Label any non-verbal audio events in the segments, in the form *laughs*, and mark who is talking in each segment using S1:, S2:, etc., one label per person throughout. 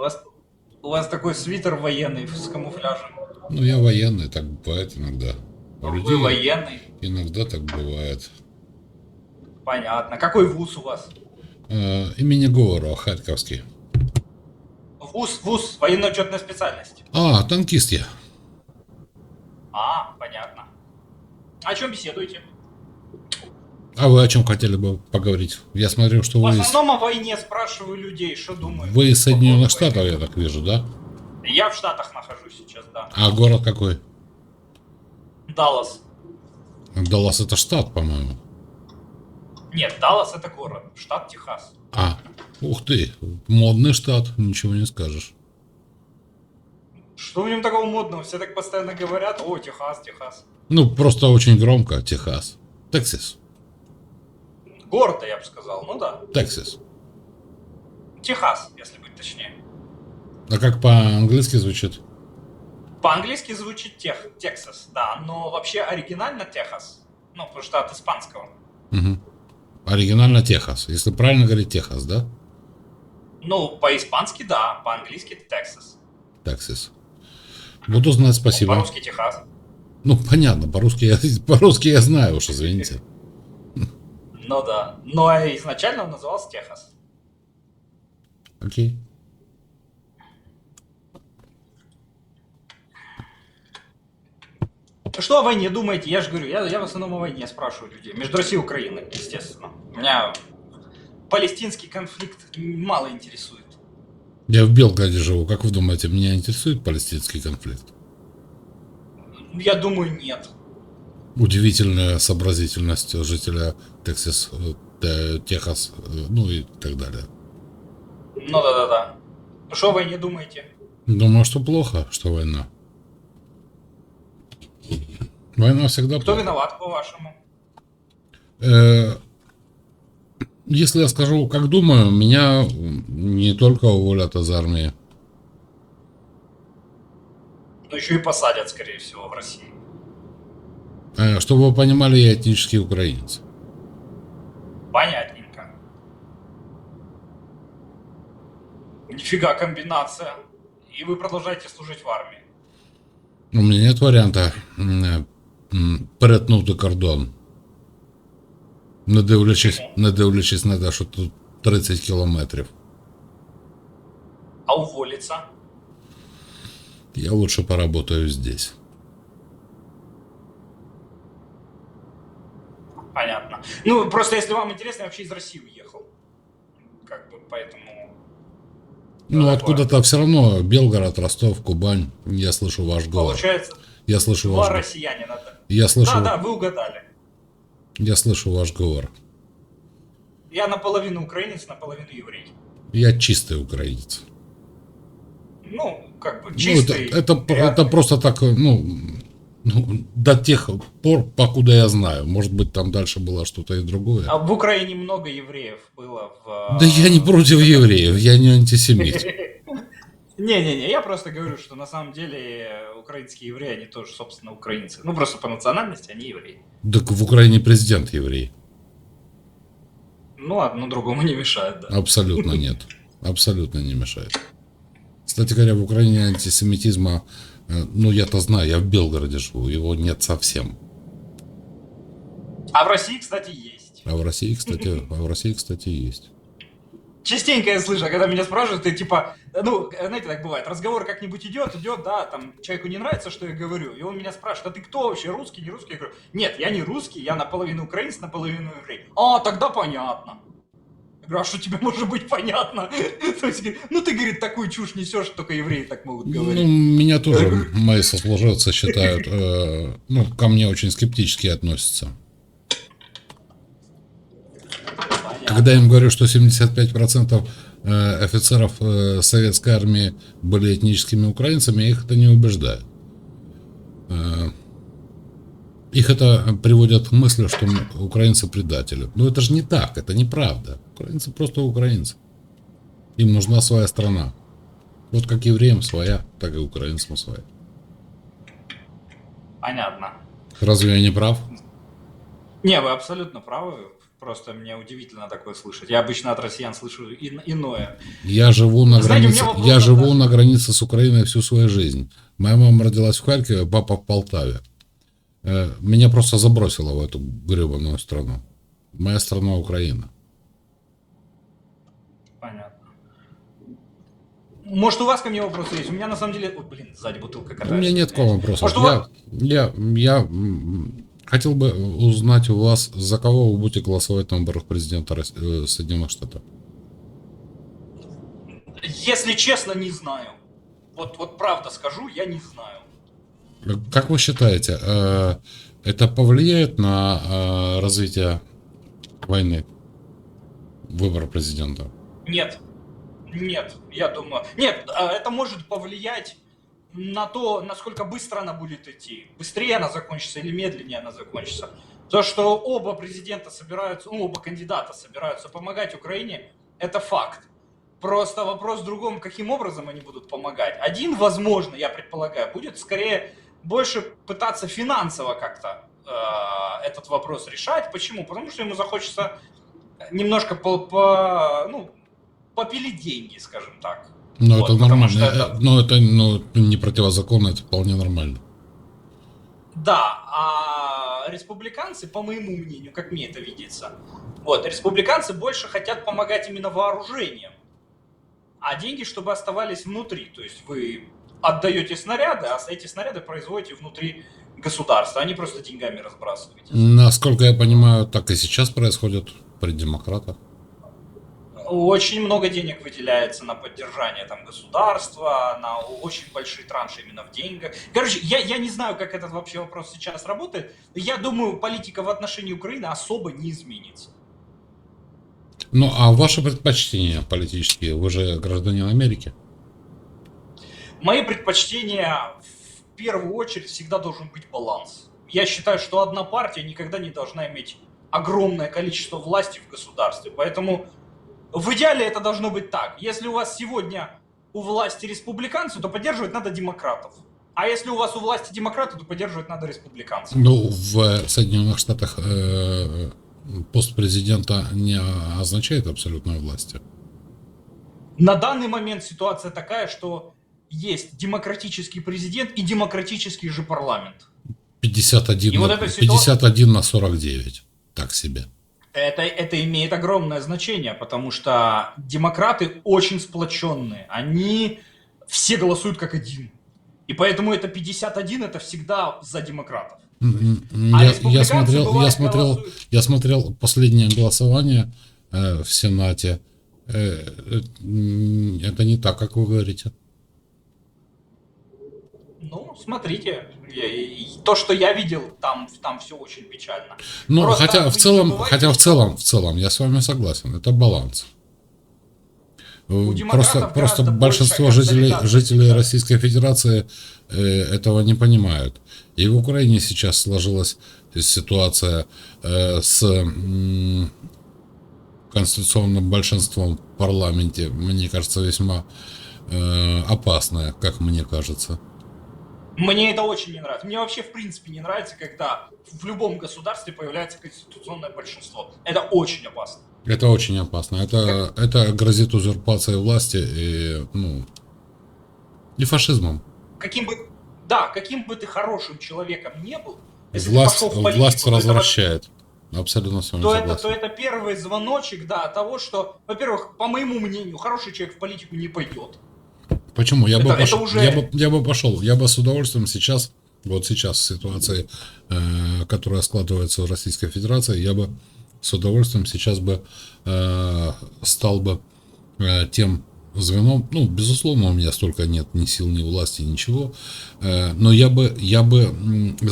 S1: У вас, у вас такой свитер военный с камуфляжем.
S2: Ну, я военный, так бывает иногда. У
S1: Вы
S2: людей
S1: военный.
S2: иногда так бывает.
S1: Понятно. Какой вуз у вас?
S2: Э, имени Говорова, Харьковский.
S1: Вуз, вуз, военно-учетная специальность.
S2: А, танкист я.
S1: А, понятно. О чем беседуете?
S2: А вы о чем хотели бы поговорить? Я смотрю, что
S1: В
S2: вы из,
S1: основном о войне спрашиваю людей, что думают.
S2: вы из Соединенных Штатов, я так вижу, да?
S1: Я в Штатах нахожусь сейчас, да.
S2: А город какой?
S1: Даллас.
S2: Даллас это штат, по-моему.
S1: Нет, Даллас это город. Штат Техас.
S2: А, ух ты, модный штат, ничего не скажешь.
S1: Что в нем такого модного? Все так постоянно говорят, о, Техас, Техас.
S2: Ну, просто очень громко, Техас. Тексас.
S1: Город, я бы сказал, ну да.
S2: Тексас.
S1: Техас, если быть точнее.
S2: А как по-английски звучит?
S1: По-английски звучит тех, Тексас, да, но вообще оригинально Техас. Ну, потому что от испанского.
S2: Мгм. Оригинально Техас. Если правильно говорить, Техас, да?
S1: Ну, по-испански, да, по-английски это Тексас.
S2: Тексас. Буду знать, спасибо.
S1: По-русски Техас.
S2: Ну, понятно, по-русски я, *laughs* по-русски я знаю уж, извините.
S1: Ну да. Но изначально он назывался Техас.
S2: Окей.
S1: Что о войне думаете? Я же говорю, я, я в основном о войне спрашиваю людей. Между Россией и Украиной, естественно. Меня палестинский конфликт мало интересует.
S2: Я в Белграде живу. Как вы думаете, меня интересует палестинский конфликт?
S1: Я думаю, нет.
S2: Удивительная сообразительность жителя Тексас, э, Те- Техас, э, ну и так далее.
S1: Ну да-да-да. Что о войне думаете?
S2: Думаю, что плохо, что война. Война всегда
S1: Кто
S2: плохо.
S1: виноват, по-вашему?
S2: Э, Если я скажу, как думаю, меня не только уволят из армии.
S1: Ну еще и посадят, скорее всего, в России.
S2: Э, Чтобы вы понимали, я этнический украинец.
S1: Понятненько. Нифига комбинация. И вы продолжаете служить в армии.
S2: У меня нет варіанта м, е, м, перетнути кордон. Не дивлячись, не дивлячись на те, що тут 30 кілометрів.
S1: А уволиться?
S2: Я лучше поработаю здесь.
S1: Понятно. Ну, просто если вам интересно, я вообще из России уехал. Как бы, поэтому...
S2: Ну,
S1: такое.
S2: откуда-то все равно Белгород, Ростов, Кубань. Я слышу ваш говор.
S1: Получается,
S2: Я слышу
S1: два
S2: ваш
S1: россиянина. да.
S2: Я слышу,
S1: Да, да, вы угадали.
S2: я слышу ваш говор.
S1: Я наполовину украинец, наполовину еврей.
S2: Я чистый украинец.
S1: Ну, как бы
S2: Ну,
S1: чистый.
S2: это, это,
S1: рядом.
S2: это просто так, ну, ну, до тех пор, покуда я знаю. Может быть, там дальше было что-то и другое.
S1: А в Украине много евреев было в...
S2: Да я не против евреев, я не антисемит. *laughs*
S1: Не-не-не, я просто говорю, что на самом деле украинские евреи, они тоже, собственно, украинцы. Ну, просто по национальности они евреи.
S2: Так в Украине президент еврей.
S1: Ну, одно другому не мешает, да.
S2: Абсолютно *laughs* нет. Абсолютно не мешает. Кстати говоря, в Украине антисемитизма, э, ну я-то знаю, я в Белгороде живу, его нет совсем.
S1: А в России, кстати, есть.
S2: А в России, кстати, а в России, кстати, есть.
S1: Частенько я слышу, когда меня спрашивают, ты типа, ну, знаете, так бывает, разговор как-нибудь идет, идет, да, там, человеку не нравится, что я говорю, и он меня спрашивает, а ты кто вообще, русский, не русский? Я говорю, нет, я не русский, я наполовину украинец, наполовину еврей. А, тогда понятно. Говорю, а что тебе может быть понятно? *laughs* То есть, ну, ты, говорит, такую чушь несешь, только евреи так могут
S2: Ну,
S1: говорить.
S2: меня тоже мои сослуживцы считают, э, ну, ко мне очень скептически относятся. Когда я им говорю, что 75% э, офицеров э, советской армии были этническими украинцами, их это не убеждает. Их это приводит к мысли, что украинцы предатели. Но это же не так, это неправда. Украинцы просто украинцы. Им нужна своя страна. Вот как евреям своя, так и украинцам своя.
S1: Понятно.
S2: Разве я не прав?
S1: Не, вы абсолютно правы. Просто мне удивительно такое слышать. Я обычно от россиян слышу ин- иное.
S2: Я живу на
S1: Знаете,
S2: границе,
S1: вопрос
S2: я живу на границе с Украиной всю свою жизнь. Моя мама родилась в Харькове, папа в Полтаве. Э, Меня просто забросило в эту гребаную страну. Моя страна Украина.
S1: Понятно. Может, у вас ко мне вопросы есть? У меня на самом деле... Ой, блин, сзади бутылка
S2: У
S1: катается.
S2: меня нет к вам вопросов.
S1: Может, у
S2: Я,
S1: вас-
S2: я, я хотел бы узнать у вас, за кого вы будете голосовать на выборах президента Рос- э, Соединенных Штатов.
S1: Если честно, не знаю. Вот, вот правда скажу, я не знаю.
S2: Как вы считаете, э, это повлияет на э, развитие войны? Выбор президента?
S1: Нет. Нет, я думаю... Нет, а, это может повлиять на то, насколько быстро она будет идти. Быстрее она закончится или медленнее она закончится. То, что оба президента собираются, ну, оба кандидата собираются помогать Украине, это факт. Просто вопрос в другом, каким образом они будут помогать. Один, возможно, я предполагаю, будет скорее больше пытаться финансово как-то э, этот вопрос решать. Почему? Потому что ему захочется немножко по, по- ну, попилить деньги, скажем так.
S2: Ну,
S1: Вот,
S2: это нормально.
S1: что это-
S2: Э, Но это ну, не противозаконно, это вполне нормально.
S1: Да, а республиканцы, по моему мнению, как мне это видится, вот, республиканцы больше хотят помогать именно вооружением, а деньги, чтобы оставались внутри. То есть вы отдаете снаряды, а эти снаряды производите внутри государства, а не просто деньгами разбрасываете.
S2: Насколько я понимаю, так и сейчас происходит при демократах.
S1: Очень много денег выделяется на поддержание там, государства, на очень большие транши именно в деньгах. Короче, я, я не знаю, как этот вообще вопрос сейчас работает. Я думаю, политика в отношении Украины особо не изменится.
S2: Ну, а ваши предпочтения политические? Вы же гражданин Америки.
S1: Мои предпочтения в первую очередь всегда должен быть баланс. Я считаю, что одна партия никогда не должна иметь огромное количество власти в государстве. Поэтому в идеале это должно быть так. Если у вас сегодня у власти республиканцы, то поддерживать надо демократов. А если у вас у власти демократы, то поддерживать надо республиканцев.
S2: Ну, в Соединенных Штатах э, пост президента не означает абсолютной власти.
S1: На данный момент ситуация такая, что есть демократический президент и демократический же парламент.
S2: 51,
S1: И
S2: на,
S1: вот эта ситуа-
S2: 51 на 49. Так себе.
S1: Это, это имеет огромное значение, потому что демократы очень сплоченные. Они все голосуют как один. И поэтому это 51, это всегда за демократов. А
S2: Я, я смотрел, я
S1: бывает
S2: смотрел,
S1: голосуют.
S2: я смотрел последнее голосование э, в Сенате. Э, э, это не так, как вы говорите.
S1: Ну, смотрите, то, что я видел, там, там все очень печально.
S2: Ну,
S1: Просто
S2: хотя в целом,
S1: забывайте,
S2: хотя в целом, в целом, я с вами согласен. Это баланс. Э, Просто, просто
S1: больше
S2: большинство жителей, жителей. Российской Федерации э, этого не понимают. И в Украине сейчас сложилась ситуация э, с м, конституционным большинством в парламенте, мне кажется, весьма э, опасная, как мне кажется.
S1: Мне это очень не нравится. Мне вообще в принципе не нравится, когда в любом государстве появляется конституционное большинство. Это очень опасно.
S2: Это очень опасно. Это, это грозит узурпацией власти и, ну, и фашизмом.
S1: Каким бы, да, каким бы ты хорошим человеком не был, если ты
S2: Власть,
S1: пошел в политику,
S2: власть
S1: это
S2: развращает. Абсолютно с вами
S1: то это,
S2: согласен.
S1: то это первый звоночек, да, того, что, во-первых, по моему мнению, хороший человек в политику не пойдет.
S2: Почему? Я бы,
S1: Это- это
S2: пошел,
S1: уже-
S2: я, бы, я бы пошел. Я бы с удовольствием сейчас, вот сейчас в ситуации, э, которая складывается в Российской Федерации, я бы с удовольствием сейчас бы э, стал бы э, тем звеном. Ну, безусловно, у меня столько нет ни сил, ни власти, ничего. Э, но я бы, я бы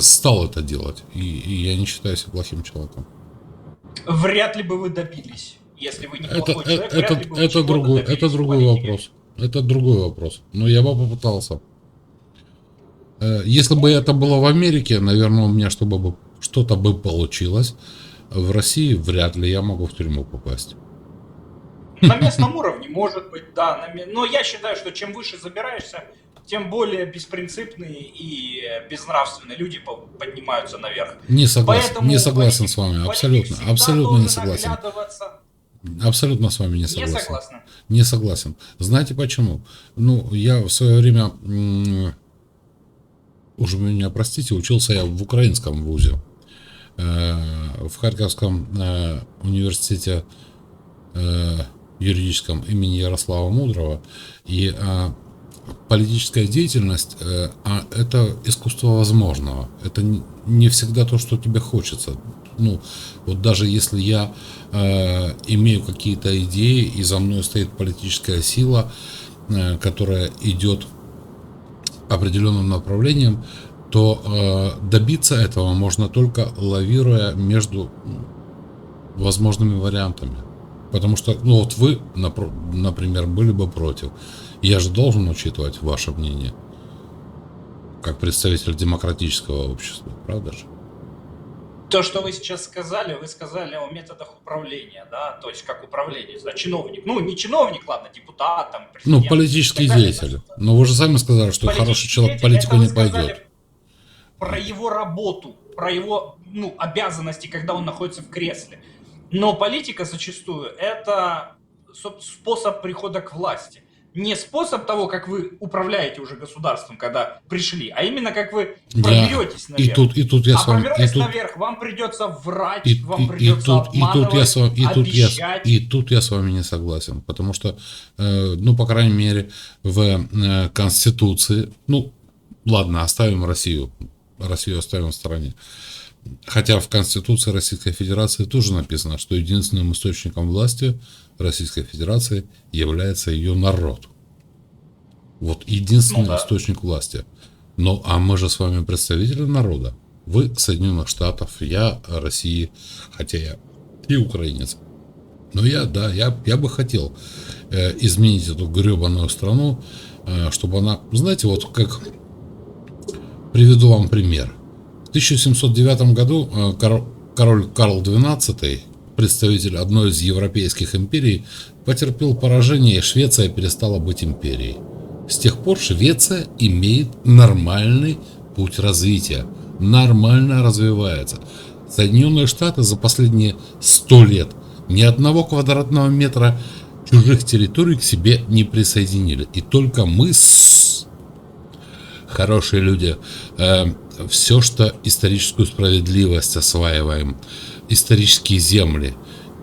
S2: стал это делать. И, и я не считаю себя плохим человеком.
S1: Вряд ли бы вы добились, если вы не
S2: Это,
S1: человек.
S2: это,
S1: вряд
S2: это,
S1: ли бы вы
S2: это другой, это другой вопрос. Это другой вопрос. Но я бы попытался. Э, Если бы это было в Америке, наверное, у меня чтобы бы что-то бы получилось. В России вряд ли я могу в тюрьму попасть.
S1: На местном уровне, может быть, да. Но я считаю, что чем выше забираешься, тем более беспринципные и безнравственные люди по- поднимаются наверх.
S2: Не согласен,
S1: Поэтому
S2: не согласен
S1: политик-
S2: с вами, абсолютно, абсолютно не согласен. Абсолютно с вами не
S1: Не
S2: согласен. Не согласен. Знаете почему? Ну, я в свое время, уже меня простите, учился я в украинском вузе, э, в Харьковском э, университете э, юридическом имени Ярослава Мудрого. И э, политическая деятельность а это искусство возможного. Это не всегда то, что тебе хочется. Ну, вот даже если я э, имею какие-то идеи, и за мной стоит политическая сила, э, которая идет определенным направлением, то э, добиться этого можно только лавируя между возможными вариантами. Потому что, ну вот вы, напр- например, были бы против. Я же должен учитывать ваше мнение, как представитель демократического общества, правда же?
S1: То, что вы сейчас сказали, вы сказали о методах управления, да, то есть как управление, да, чиновник, ну не чиновник, ладно, депутат, там,
S2: Ну,
S1: президент.
S2: политический
S1: так далее.
S2: деятель. Но вы же сами сказали, что
S1: Политический
S2: хороший человек политику не пойдет.
S1: Про его работу, про его ну, обязанности, когда он находится в кресле. Но политика зачастую это со- способ прихода к власти. Не способ того, как вы управляете уже государством, когда пришли, а именно как вы
S2: Да.
S1: проберетесь наверх.
S2: И тут, и тут я
S1: а
S2: с вами, и
S1: проберетесь
S2: тут,
S1: наверх, вам придется врать,
S2: и,
S1: вам
S2: и- и
S1: придется
S2: тут, и тут я с вами, и тут я, и тут я с вами не согласен, потому что, э, ну, по крайней мере, в э, Конституции, ну, ладно, оставим Россию, Россию оставим в стороне. Хотя в Конституции Российской Федерации тоже написано, что единственным источником власти Российской Федерации является ее народ. Вот единственный
S1: Ну да.
S2: источник власти. Ну, а мы же с вами представители народа. Вы Соединенных Штатов, я России, хотя я и украинец. Но я, да, я, я бы хотел э, изменить эту гребаную страну, э, чтобы она, знаете, вот как приведу вам пример. В 1709 году э, кор- король Карл XII, представитель одной из европейских империй, потерпел поражение, и Швеция перестала быть империей. С тех пор Швеция имеет нормальный путь развития, нормально развивается. Соединенные Штаты за последние 100 лет ни одного квадратного метра чужих территорий к себе не присоединили. И только мы с хорошие люди, все, что историческую справедливость осваиваем, исторические земли,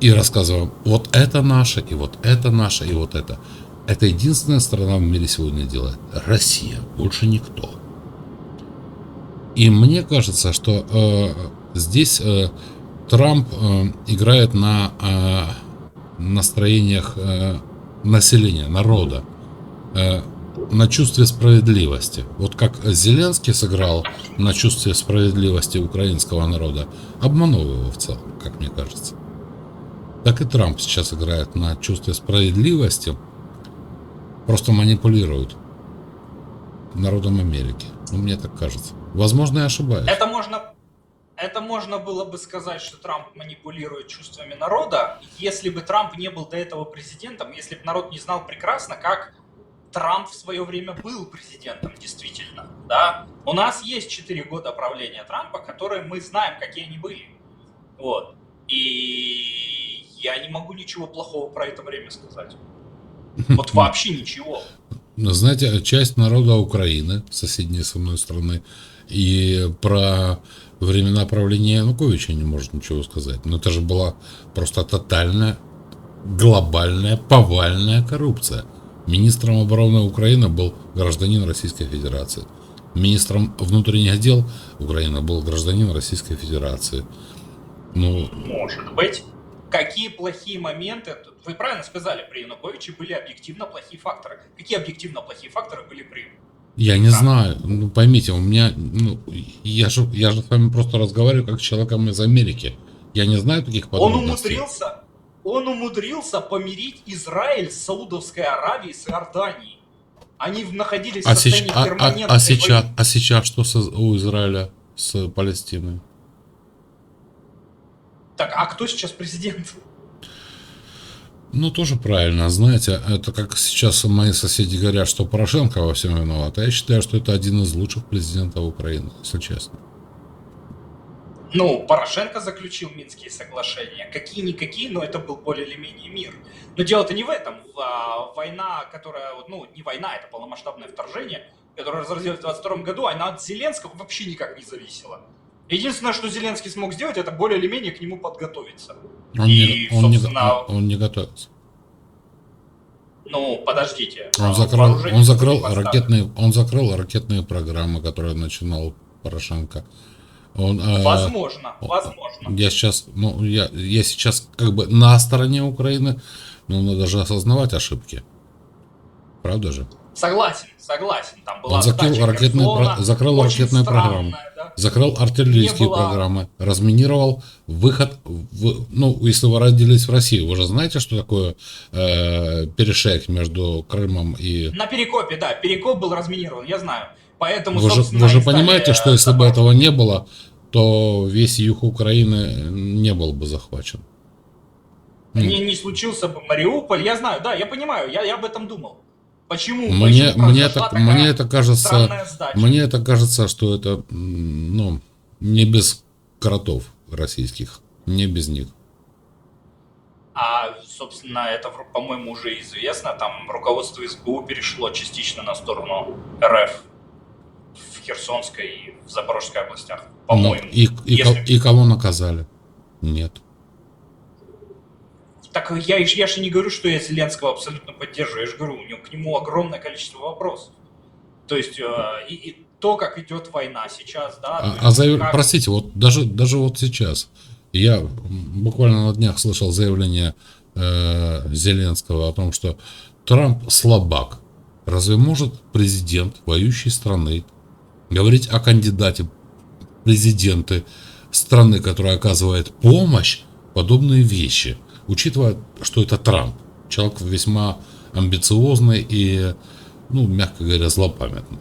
S2: и рассказываем, вот это наше, и вот это наше, и вот это. Это единственная страна в мире сегодня делает. Россия, больше никто. И мне кажется, что э, здесь э, Трамп э, играет на э, настроениях э, населения, народа, э, на чувстве справедливости. Вот как Зеленский сыграл на чувстве справедливости украинского народа, обманул его в целом, как мне кажется. Так и Трамп сейчас играет на чувстве справедливости, просто манипулирует народом Америки. Ну, мне так кажется. Возможно, я ошибаюсь.
S1: Это можно, это можно было бы сказать, что Трамп манипулирует чувствами народа, если бы Трамп не был до этого президентом, если бы народ не знал прекрасно, как Трамп в свое время был президентом, действительно. Да? У нас есть 4 года правления Трампа, которые мы знаем, какие они были. Вот. И я не могу ничего плохого про это время сказать. *laughs* Вот вообще ничего.
S2: Ну, Знаете, часть народа Украины, соседней со мной страны, и про времена правления Януковича не может ничего сказать. Но это же была просто тотальная, глобальная, повальная коррупция. Министром обороны Украины был гражданин Российской Федерации. Министром внутренних дел Украины был гражданин Российской Федерации. Ну,
S1: Может быть. Какие плохие моменты, вы правильно сказали, при Януковиче были объективно плохие факторы. Какие объективно плохие факторы были при...
S2: Я не
S1: Да.
S2: знаю, ну поймите, у меня, ну, я же, я же с вами просто разговариваю как с человеком из Америки. Я не знаю таких
S1: Он
S2: подробностей.
S1: умудрился, он умудрился помирить Израиль с Саудовской Аравией, с Иорданией. Они в- находились в
S2: А,
S1: состоянии
S2: сеч- а- а-
S1: перманентной
S2: а сейчас,
S1: войны.
S2: а сейчас что со- у Израиля с Палестиной?
S1: Так, а кто сейчас президент?
S2: Ну, тоже правильно. Знаете, это как сейчас мои соседи говорят, что Порошенко во всем виноват. А я считаю, что это один из лучших президентов Украины, если честно.
S1: Ну, Порошенко заключил Минские соглашения. Какие-никакие, но это был более или менее мир. Но дело-то не в этом. А, война, которая, ну, не война, это полномасштабное вторжение, которое разразилось в 22 году, она от Зеленского вообще никак не зависела. Единственное, что Зеленский смог сделать, это более или менее к нему подготовиться.
S2: Он,
S1: И,
S2: не, он, не,
S1: собственно-
S2: он не готовится.
S1: Ну, подождите.
S2: Он
S1: а,
S2: закрыл, он закрыл ракетные, он закрыл ракетные программы, которые начинал Порошенко. Он, э,
S1: Возможно,
S2: о-
S1: возможно.
S2: Я сейчас, ну, я, я сейчас как бы на стороне Украины, но надо же осознавать ошибки. Правда же?
S1: Согласен, согласен. Там была
S2: Он закрыл ракетные про- закрыл ракетные
S1: странная,
S2: программы.
S1: да.
S2: Закрыл артиллерийские
S1: было-
S2: программы, разминировал выход, в, ну, если вы родились в России, вы же знаете, что такое э, перешейк между Крымом и...
S1: На Перекопе, да, Перекоп был разминирован, я знаю. Поэтому,
S2: Вы же, вы же
S1: и стали,
S2: понимаете, что если бы этого не было, то весь юг Украины не был бы захвачен.
S1: не, не случился бы Мариуполь, я знаю, да, я понимаю, я, я об этом думал. Почему?
S2: Мне,
S1: почему
S2: мне,
S1: такая
S2: мне это кажется, мне это кажется, что это, ну, не без кротов российских, не без них.
S1: А, собственно, это, по-моему, уже известно. Там руководство СБУ перешло частично на сторону РФ Херсонской и в Запорожской областях.
S2: Но
S1: По-моему.
S2: и, и,
S1: Если-
S2: и кого наказали? Нет.
S1: Так я, я же не говорю, что я Зеленского абсолютно поддерживаю. Я же говорю, у него к нему огромное количество вопросов. То есть э, и, и то, как идет война сейчас, да.
S2: А,
S1: есть
S2: а заяв-
S1: как-
S2: простите, вот даже, даже вот сейчас, я буквально на днях слышал заявление э, Зеленского о том, что Трамп слабак. Разве может президент воюющей страны говорить о кандидате президенты страны, которая оказывает помощь, подобные вещи, учитывая, что это Трамп, человек весьма амбициозный и, ну, мягко говоря, злопамятный.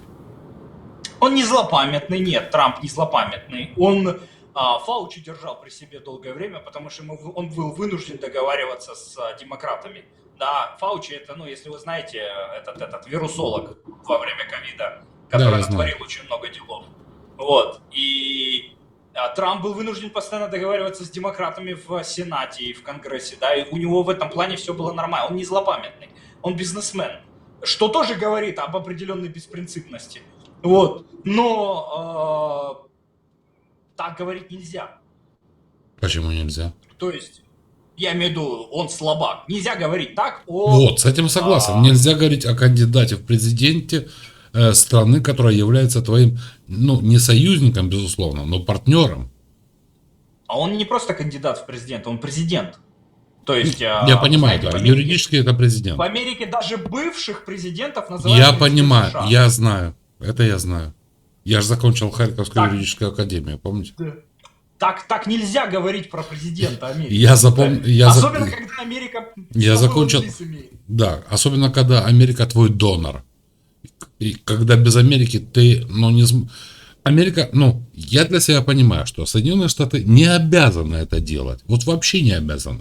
S1: Он не злопамятный, нет, Трамп не злопамятный. Он а, Фаучи держал при себе долгое время, потому что ему, он был вынужден договариваться с а, демократами. Да, Фаучи это, ну, если вы знаете, этот, этот вирусолог во время ковида, который
S2: знаю.
S1: натворил очень много делов. Вот. И а, Трамп был вынужден постоянно договариваться с демократами в Сенате и в Конгрессе, да, и у него в этом плане все было нормально. Он не злопамятный, он бизнесмен, что тоже говорит об определенной беспринципности. Вот. Но э, так говорить нельзя.
S2: Почему нельзя?
S1: То есть, я имею в виду, он слабак. Нельзя говорить так о...
S2: Вот, с этим согласен.
S1: А.
S2: Нельзя говорить о кандидате в президенте страны, которая является твоим, ну, не союзником, безусловно, но партнером.
S1: А он не просто кандидат в президент, он президент. То есть... э,
S2: Я понимаю,
S1: знаете,
S2: да,
S1: Америке-
S2: юридически это президент.
S1: В Америке даже бывших президентов называют
S2: Я понимаю,
S1: США.
S2: я знаю. Это я знаю. Я же закончил Харьковскую
S1: Так.
S2: юридическую академию, помните?
S1: Так, так нельзя говорить про президента Америки.
S2: Я запомнил, зап-
S1: Особенно, когда Америка...
S2: Я закончил-. Да, особенно когда Америка твой донор. И когда без Америки ты, ну, не Америка, ну, я для себя понимаю, что Соединенные Штаты не обязаны это делать. Вот вообще не обязаны.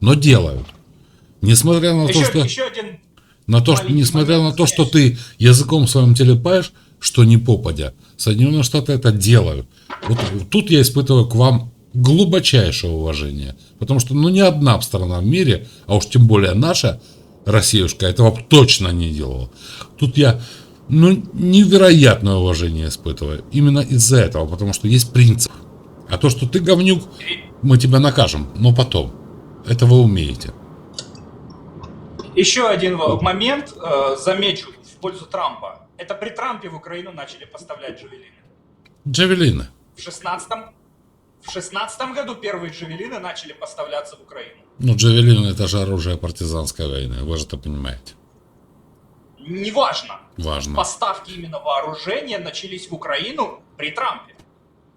S2: Но делают. Несмотря на то,
S1: Еще,
S2: что...
S1: еще один...
S2: На то, что, несмотря на то, что ты языком своим телепаешь, что не попадя, Соединенные Штаты это делают. Вот тут я испытываю к вам глубочайшее уважение. Потому что, ну, ни одна страна в мире, а уж тем более наша, Россиюшка, этого точно не делала. Тут я, ну, невероятное уважение испытываю. Именно из-за этого, потому что есть принцип. А то, что ты говнюк, мы тебя накажем, но потом. Это вы умеете.
S1: Еще один момент, э, замечу, в пользу Трампа. Это при Трампе в Украину начали поставлять джавелины.
S2: Джавелины.
S1: В 16 в шестнадцатом году первые джавелины начали поставляться в Украину.
S2: Ну, джавелин это же оружие партизанской войны, вы же это понимаете.
S1: Неважно.
S2: Важно.
S1: Поставки именно вооружения начались в Украину при Трампе.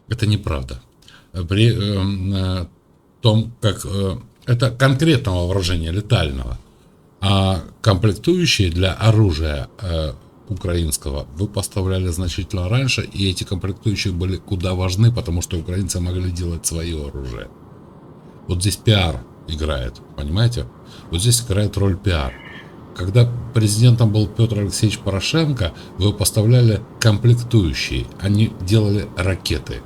S2: Это неправда. При эм, э, том, как э, это конкретного вооружения летального, а комплектующие для оружия э, украинского вы поставляли значительно раньше, и эти комплектующие были куда важны, потому что украинцы могли делать свое оружие. Вот здесь пиар играет, понимаете? Вот здесь играет роль пиар. Когда президентом был Петр Алексеевич Порошенко, вы поставляли комплектующие, они делали ракеты.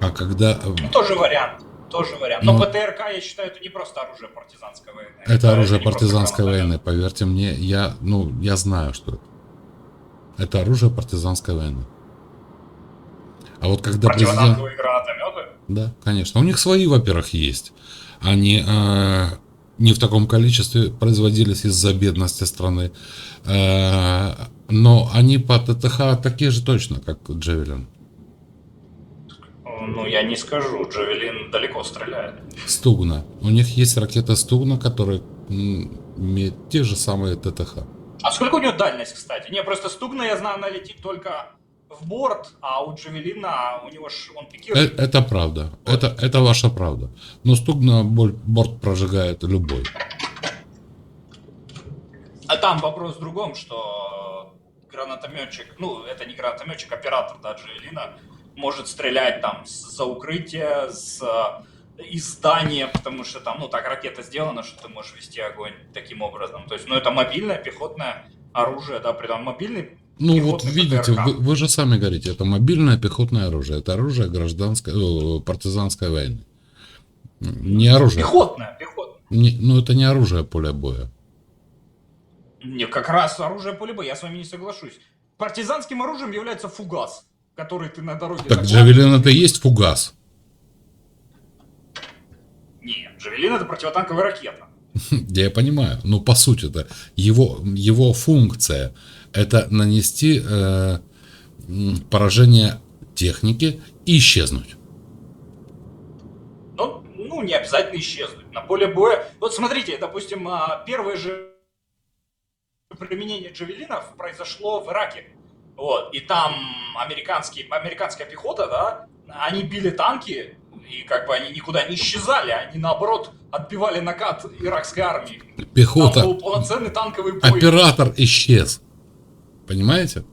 S2: А когда... э,
S1: Ну, тоже вариант. Тоже вариант. Но
S2: Ну.
S1: ПТРК, я считаю, это не просто оружие партизанской войны.
S2: Это оружие
S1: не просто
S2: партизанской войны, поверьте мне, я, ну, я знаю, что это. Это оружие партизанской войны. А вот когда президент...
S1: Противотанковые гранатометы.
S2: Да, конечно. У них свои, во-первых, есть. Они э, не в таком количестве производились из-за бедности страны. Э, но они по ТТХ такие же точно, как Джевелин.
S1: Ну, я не скажу. Джавелин далеко стреляет.
S2: Стугна. У них есть ракеты Стугна, которые м, имеют те же самые ТТХ.
S1: А сколько у него дальность, кстати? Не, просто стугна, я знаю, она летит только в борт, а у Джавелина у него ж он
S2: Э,
S1: пикирует.
S2: Это правда. Это, это ваша правда. Но Стугна боль- борт прожигает любой.
S1: А там вопрос в другом, что гранатометчик, ну, это не гранатометчик, оператор, да, Джавелина, может стрелять там за укрытие, с из здания, потому что там, ну, так ракета сделана, что ты можешь вести огонь таким образом. То есть, ну, это мобильное пехотное оружие, да, при этом мобильный
S2: Ну вот видите, вы, вы же сами говорите, это мобильное пехотное оружие, это оружие гражданской, э, партизанской войны. Не оружие.
S1: Пехотное, пехотное.
S2: Не- ну это не оружие поля боя.
S1: Не, как раз оружие поле боя, я с вами не соглашусь. Партизанским оружием является фугас, который ты на дороге...
S2: Так. Джавелин это и есть фугас.
S1: Нет, Джавелин это противотанковая ракета. *laughs*
S2: Я понимаю. Ну по сути это его, его функция это нанести э, поражение техники и исчезнуть.
S1: Ну, ну, не обязательно исчезнуть. На поле боя... Вот смотрите, допустим, а, первое же применение джавелинов произошло в Ираке. Вот, и там американские, американская пехота, да, они били танки, и как бы они никуда не исчезали, они наоборот отбивали накат иракской армии. Там
S2: Пехота,
S1: был полноценный танковый бой.
S2: оператор исчез. Понимаете?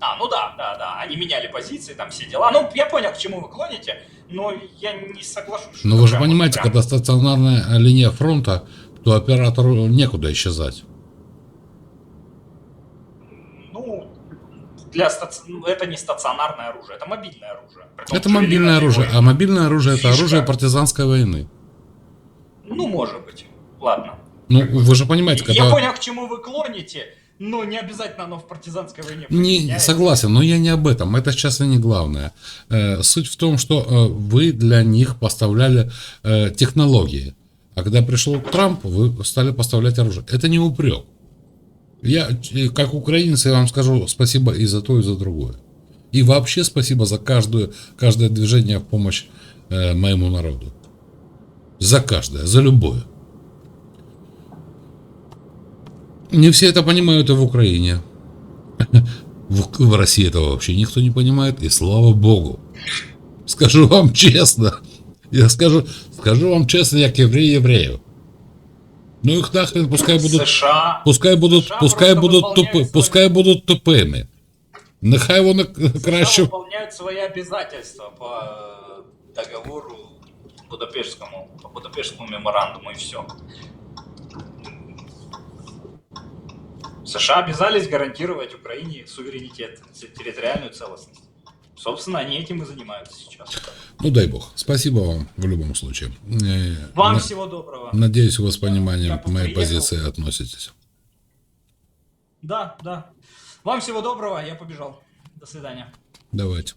S1: А, ну да, да, да, они меняли позиции, там все дела. Ну, я понял, к чему вы клоните, но я не соглашусь.
S2: Но
S1: это
S2: Ну, вы же понимаете,
S1: прям-
S2: когда стационарная линия фронта, то оператору некуда исчезать.
S1: Ну, для стаци- ну, это не стационарное оружие, это мобильное оружие. Притом
S2: Это мобильное
S1: это
S2: оружие,
S1: его-
S2: а мобильное оружие это
S1: фишка.
S2: оружие партизанской войны.
S1: Ну, может быть. Ладно.
S2: Ну, вы же понимаете,
S1: Я
S2: когда...
S1: понял, к чему вы клоните, но не обязательно оно в партизанской войне
S2: Не, согласен, но я не об этом. Это сейчас и не главное. Э, суть в том, что э, вы для них поставляли э, технологии. А когда пришел Трамп, вы стали поставлять оружие. Это не упрек. Я, как украинец, я вам скажу спасибо и за то, и за другое. И вообще спасибо за каждую, каждое движение в помощь э, моему народу. За каждое, за любое. Не все это понимают и в Украине. *laughs* В, в России этого вообще никто не понимает, и слава богу. Скажу вам *laughs* честно. Я скажу, скажу вам честно, як єврей єврею. Ну их нахрен, пускай будут,
S1: США...
S2: пускай будут,
S1: США
S2: пускай будут тупи,
S1: свои-
S2: пускай будут тупими. Нехай вони краще.
S1: Выполняют свои обязательства по э, договору Будапештскому, по Будапештскому меморандуму и все. США обязались гарантировать Украине суверенитет, территориальную целостность. Собственно, они этим и занимаются сейчас.
S2: Ну дай бог. Спасибо вам в любом случае. Э,
S1: Вам
S2: на-
S1: всего доброго.
S2: Надеюсь, вы с пониманием к моей
S1: приехал.
S2: позиции относитесь.
S1: Да, да. Вам всего доброго, я побежал. До свидания.
S2: Давайте.